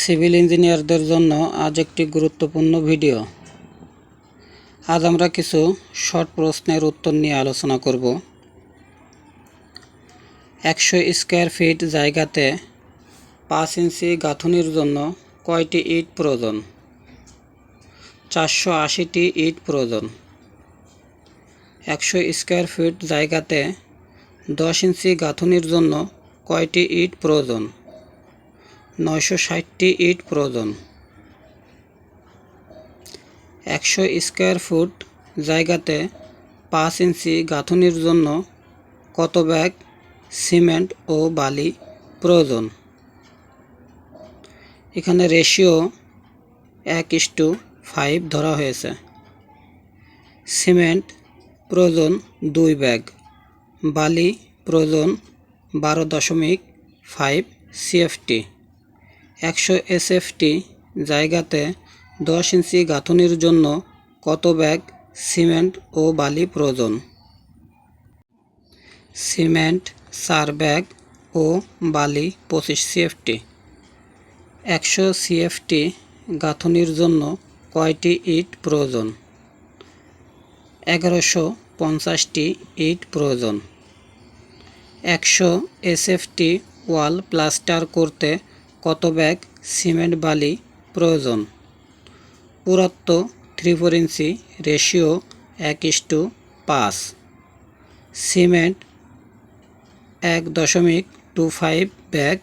Civil ইঞ্জিনিয়ারদের জন্য আজ একটি গুরুত্বপূর্ণ ভিডিও। আজ আমরা কিছু শর্ট প্রশ্নের উত্তর নিয়ে আলোচনা করব। একশো স্কোয়ার ফিট জায়গাতে পাঁচ ইঞ্চি গাঁথুনির জন্য কয়টি ইট প্রয়োজন? চারশো আশিটি ইট প্রয়োজন। একশো স্কোয়ার ফিট জায়গাতে দশ ইঞ্চি গাঁথুনির জন্য কয়টি ইট প্রয়োজন? নয়শো ষাটটি ইট প্রয়োজন। একশো স্কোয়ার ফুট জায়গাতে পাঁচ ইঞ্চি গাঁথনির জন্য কত ব্যাগ সিমেন্ট ও বালি প্রয়োজন? এখানে রেশিও এক ইস্টু ফাইভ ধরা হয়েছে। সিমেন্ট প্রয়োজন দুই ব্যাগ, বালি প্রয়োজন বারো দশমিক ফাইভ সিএফটি একশো এসএফটি জায়গাতে দশ ইঞ্চি গাঁথনির জন্য কত ব্যাগ সিমেন্ট ও বালি প্রয়োজন? সিমেন্ট চার ব্যাগ ও বালি পঁচিশ সিএফটি। একশো সিএফটি গাঁথনির জন্য কয়টি ইট প্রয়োজন? এগারোশো পঞ্চাশটি ইট প্রয়োজন। একশো এসএফটি ওয়াল প্লাস্টার করতে কত ব্যাগ সিমেন্ট বালি প্রয়োজন? পুরত্ব থ্রি ফোর ইঞ্চি রেশিও এক ইস্টু পাঁচ। সিমেন্ট এক দশমিক টু ফাইভ ব্যাগ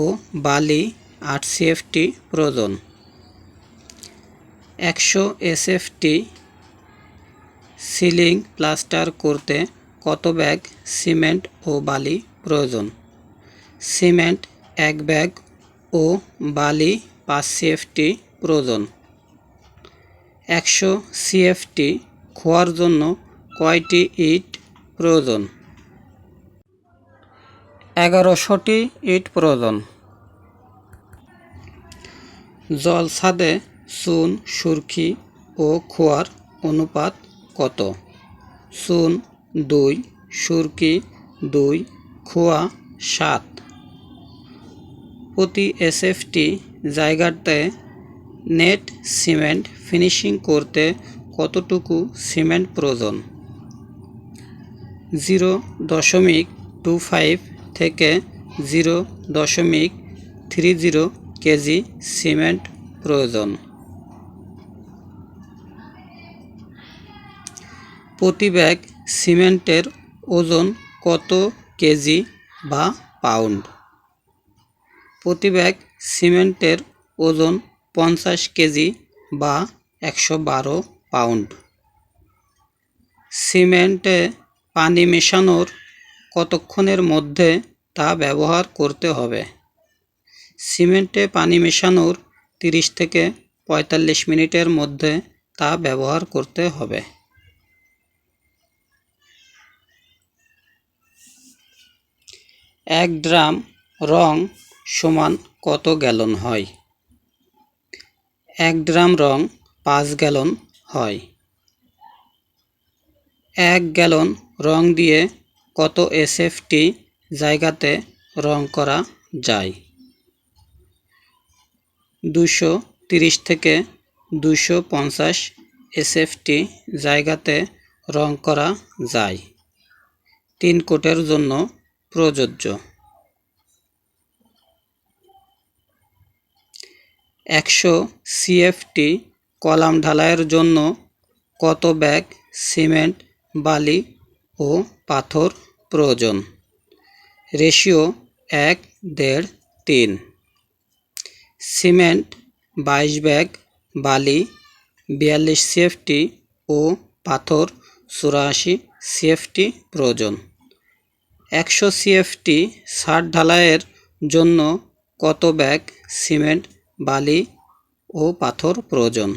ও বালি আট সিএফটি প্রয়োজন। একশো এসএফটি সিলিং প্লাস্টার করতে কত ব্যাগ সিমেন্ট ও বালি প্রয়োজন? সিমেন্ট এক ব্যাগ ও বালি পাঁচ সিএফটি প্রয়োজন। একশো সিএফটি খোয়ার জন্য কয়টি ইট প্রয়োজন? এগারোশোটি ইট প্রয়োজন। জল ছাদে চুন সুরকি ও খোয়ার অনুপাত কত? চুন, দুই সুরকি দুই, খোয়া, সাত। প্রতি এসএফটি জায়গাতে নেট সিমেন্ট ফিনিশিং করতে কতটুকু সিমেন্ট প্রয়োজন? জিরো দশমিক টু ফাইভ থেকে জিরো দশমিক থ্রি জিরো কেজি সিমেন্ট প্রয়োজন। প্রতি ব্যাগ সিমেন্টের ওজন কত কেজি বা পাউন্ড? প্রতি ব্যাগ সিমেন্টের ওজন পঞ্চাশ কেজি বা একশো বারো পাউন্ড। সিমেন্টে পানি মেশানোর কতক্ষণের মধ্যে তা ব্যবহার করতে হবে? সিমেন্টে পানি মেশানোর তিরিশ থেকে পঁয়তাল্লিশ মিনিটের মধ্যে তা ব্যবহার করতে হবে। এক ড্রাম রং সমান কত গ্যালন হয়? এক ড্রাম রং পাঁচ গ্যালন হয়। এক গ্যালন রং দিয়ে কত এসএফটি জায়গাতে রং করা যায়? দুশো তিরিশ থেকে দুশো পঞ্চাশ এসএফটি জায়গাতে রং করা যায়। তিন কোটের জন্য প্রযোজ্য। একশো সিএফটি কলাম ঢালাইয়ের জন্য কত ব্যাগ সিমেন্ট, বালি ও পাথর প্রয়োজন? রেশিও এক, দেড়, তিন। সিমেন্ট, বাইশ ব্যাগ, বালি, বিয়াল্লিশ সিএফটি ও পাথর চুরাশি সিএফটি প্রয়োজন। একশো সিএফটি ষাট ঢালাইয়ের জন্য কত ব্যাগ সিমেন্ট বালি ও পাথর প্রয়োজন।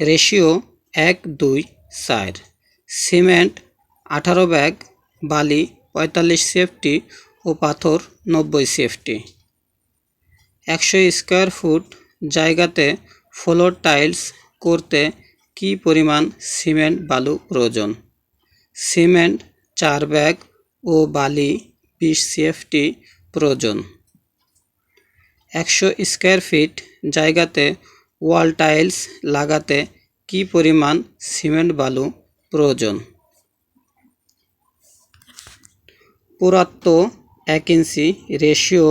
রেশিও এক, দুই, চার। সিমেন্ট, আঠারো ব্যাগ। বালি, পঁয়তাল্লিশ সেফটি ও পাথর, নব্বই সেফটি। একশো স্কোয়ার ফুট জায়গাতে ফ্লোর টাইলস করতে কি পরিমাণ সিমেন্ট বালু প্রয়োজন? সিমেন্ট, চার ব্যাগ ও বালি, বিশ সিএফটি প্রয়োজন। একশো স্কোয়ার ফিট জায়গাতে ওয়াল টাইলস লাগাতে কি পরিমাণ সিমেন্ট বালু প্রয়োজন? পুরাত্ম এক ইঞ্চি, রেশিও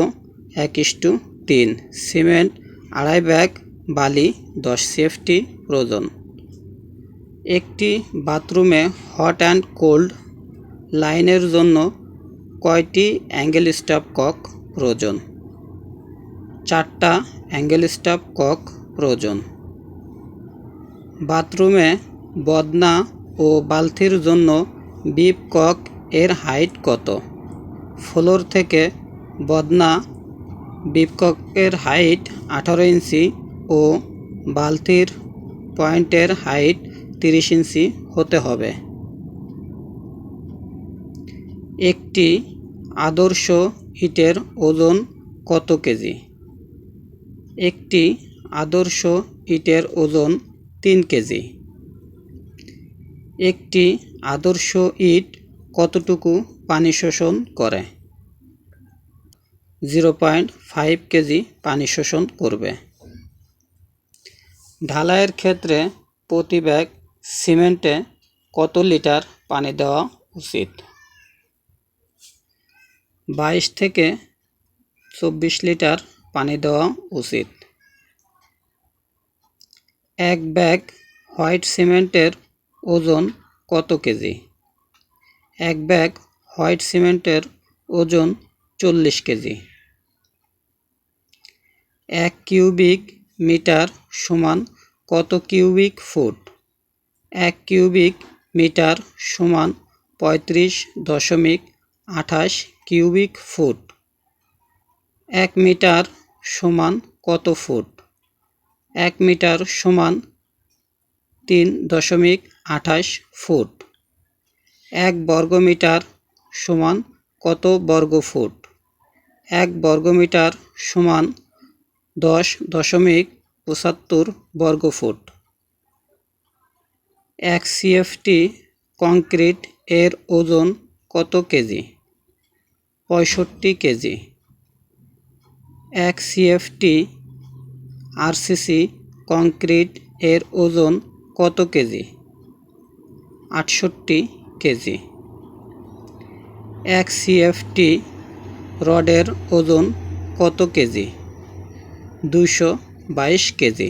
এক ইস্টু তিন। সিমেন্ট, আড়াই ব্যাগ, বালি, দশ সিএফটি প্রয়োজন। একটি বাথরুমে হট অ্যান্ড কোল্ড লাইনের জন্য কয়টি অ্যাঙ্গেল স্টাফ কক প্রয়োজন? চারটা অ্যাঙ্গেল স্টাফ কক প্রয়োজন। বাথরুমে বদনা ও বালতির জন্য বিপ কক এর হাইট কত? ফ্লোর থেকে বদনা বিপককের হাইট আঠারো ইঞ্চি ও বালতির পয়েন্টের হাইট তিরিশ ইঞ্চি হতে হবে। একটি আদর্শ ইটের ওজন কত কেজি? একটি আদর্শ ইটের ওজন তিন কেজি। একটি আদর্শ ইট কতটুকু পানি শোষণ করে? জিরো পয়েন্ট ফাইভ কেজি পানি শোষণ করবে। ঢালাইয়ের ক্ষেত্রে প্রতি ব্যাগ সিমেন্টে কত লিটার পানি দেওয়া উচিত? বাইশ থেকে চব্বিশ লিটার পানি দেওয়া উচিত। এক ব্যাগ হোয়াইট সিমেন্টের ওজন কত কেজি? এক ব্যাগ হোয়াইট সিমেন্টের ওজন চল্লিশ কেজি। এক কিউবিক মিটার সমান কত কিউবিক ফুট? এক কিউবিক মিটার সমান পঁয়ত্রিশ দশমিক আঠাশ কিউবিক ফুট। এক মিটার সমান কত ফুট? এক মিটার সমান তিন দশমিক আঠাশ ফুট। এক বর্গমিটার সমান কত বর্গ ফুট এক বর্গমিটার সমান দশ দশমিক পঁচাত্তর বর্গ ফুট এক সিএফটি কংক্রিট এর ওজন কত কেজি? পঁয়ষট্টি কেজি। এক সিএফটি আরসিসি কংক্রিট এর ওজন কত কেজি? আটষট্টি কেজি। এক সিএফটি রডের ওজন কত কেজি? দুশো বাইশ কেজি।